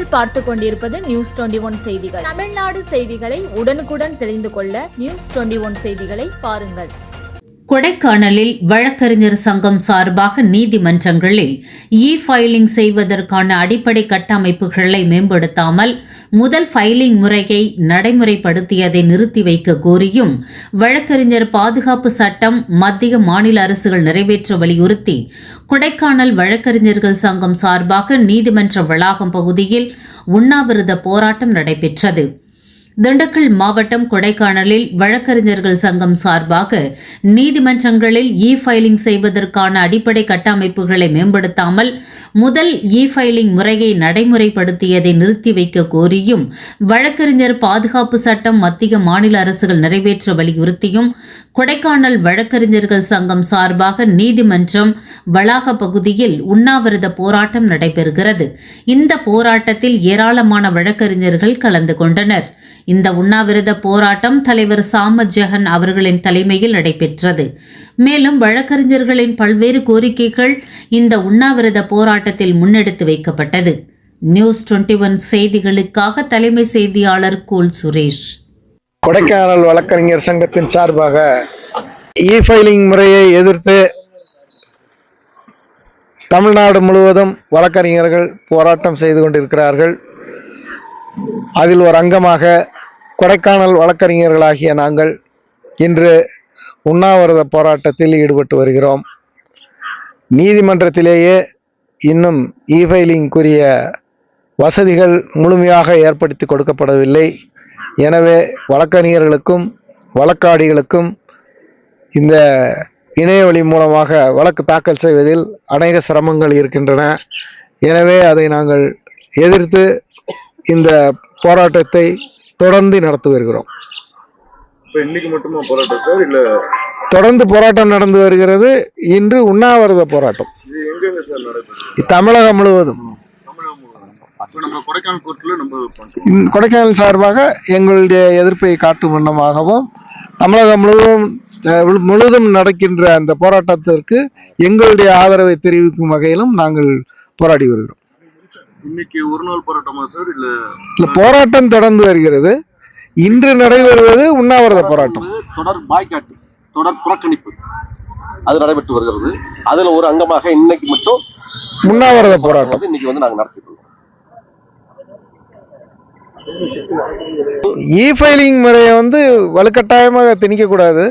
நீங்கள் பார்த்து கொண்டிருப்பது நியூஸ் டுவெண்டி ஒன் செய்திகள். தமிழ்நாடு செய்திகளை உடனுக்குடன் தெரிந்து கொள்ள நியூஸ் டுவெண்டி ஒன் செய்திகளை பாருங்கள். கொடைக்கானலில் வழக்கறிஞர் சங்கம் சார்பாக நீதிமன்றங்களில் இ ஃபைலிங் செய்வதற்கான அடிப்படை கட்டமைப்புகளை மேம்படுத்தாமல் முதல் ஃபைலிங் முறையை நடைமுறைப்படுத்தியதை நிறுத்தி வைக்க கோரியும் வழக்கறிஞர் பாதுகாப்பு சட்டம் மத்திய மாநில அரசுகள் நிறைவேற்ற வலியுறுத்தி கொடைக்கானல் வழக்கறிஞர்கள் சங்கம் சார்பாக நீதிமன்ற வளாகம் பகுதியில் உண்ணாவிரத போராட்டம் நடைபெற்றது. திண்டுக்கல் மாவட்டம் கொடைக்கானலில் வழக்கறிஞர்கள் சங்கம் சார்பாக நீதிமன்றங்களில் இ ஃபைலிங் செய்வதற்கான அடிப்படை கட்டமைப்புகளை மேம்படுத்தாமல் முதல் இ ஃபைலிங் முறையை நடைமுறைப்படுத்தியதை நிறுத்தி வைக்க கோரியும் வழக்கறிஞர் பாதுகாப்பு சட்டம் மத்திய மாநில அரசுகள் நிறைவேற்ற வலியுறுத்தியும் கொடைக்கானல் வழக்கறிஞர்கள் சங்கம் சார்பாக நீதிமன்றம் வளாக பகுதியில் உண்ணாவிரத போராட்டம் நடைபெறுகிறது. இந்த போராட்டத்தில் ஏராளமான வழக்கறிஞர்கள் கலந்து கொண்டனர். இந்த உண்ணாவிரத போராட்டம் தலைவர் சாமத் ஜெகன் அவர்களின் தலைமையில் நடைபெற்றது. மேலும் வழக்கறிஞர்களின் பல்வேறு கோரிக்கைகள் இந்த உண்ணாவிரத போராட்டத்தில் முன்னெடுத்து வைக்கப்பட்டது. நியூஸ் டுவெண்ட்டி ஒன் செய்திகளுக்காக தலைமை செய்தியாளர் கோல் சுரேஷ். கொடைக்கானல் வழக்கறிஞர் சங்கத்தின் சார்பாக இ ஃபைலிங் முறையை எதிர்த்து தமிழ்நாடு முழுவதும் வழக்கறிஞர்கள் போராட்டம் செய்து கொண்டிருக்கிறார்கள். அதில் ஒரு அங்கமாக கொடைக்கானல் வழக்கறிஞர்களாகிய நாங்கள் இன்று உண்ணாவிரத போராட்டத்தில் ஈடுபட்டு வருகிறோம். நீதிமன்றத்திலேயே இன்னும் இஃபைலிங்குரிய வசதிகள் முழுமையாக ஏற்படுத்தி கொடுக்கப்படவில்லை. எனவே வழக்கறிஞர்களுக்கும் வழக்காடிகளுக்கும் இந்த இணையவழி மூலமாக வழக்கு தாக்கல் செய்வதில் அநேக சிரமங்கள் இருக்கின்றன. எனவே அதை நாங்கள் எதிர்த்து இந்த போராட்டத்தை தொடர்ந்து நடத்தி வருகிறோம். தொடர்ந்து போராட்டம் நடந்து வருகிறது. இன்று உண்ணாவிரத போராட்டம். தமிழகம் முழுவதும். கொடைக்கானல் சார்பாக எங்களுடைய எதிர்ப்பை காட்டும் வண்ணமாகவும் தமிழகம் முழுவதும் அஹ், முழு- முழுவதும் நடக்கின்ற அந்த போராட்டத்திற்கு எங்களுடைய ஆதரவை தெரிவிக்கும் வகையிலும் நாங்கள் போராடி வருகிறோம். இன்னைக்கு ஒரு நாள் போராட்டமா சார்? இல்ல இல்ல போராட்டம் தொடர்ந்து வருகிறது. இன்று நடைபெறுவது உண்ணாவிரத போராட்டம். தொடர் பாய்காட்டு தொடர் புறக்கணிப்பு அது நடைபெற்று வருகிறது. அதுல ஒரு அங்கமாக இன்னைக்கு மட்டும் உண்ணாவிரத போராட்டம். இன்னைக்கு வந்து நாங்க நடத்திட்டு இ ஃபைலிங் முறையை வந்து வலுக்கட்டாயமாக திணிக்கக்கூடாது.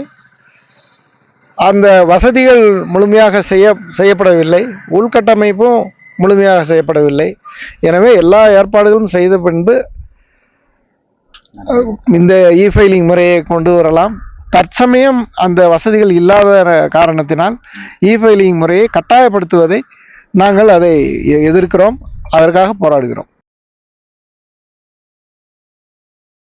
அந்த வசதிகள் முழுமையாக செய்ய செய்யப்படவில்லை. உள்கட்டமைப்பும் முழுமையாக செய்யப்படவில்லை. எனவே எல்லா ஏற்பாடுகளும் செய்த பின்பு இந்த இ ஃபைலிங் முறையை கொண்டு வரலாம். தற்சமயம் அந்த வசதிகள் இல்லாத காரணத்தினால் இ ஃபைலிங் முறையை கட்டாயப்படுத்துவதை நாங்கள் அதை எதிர்க்கிறோம். அதற்காக போராடுகிறோம்.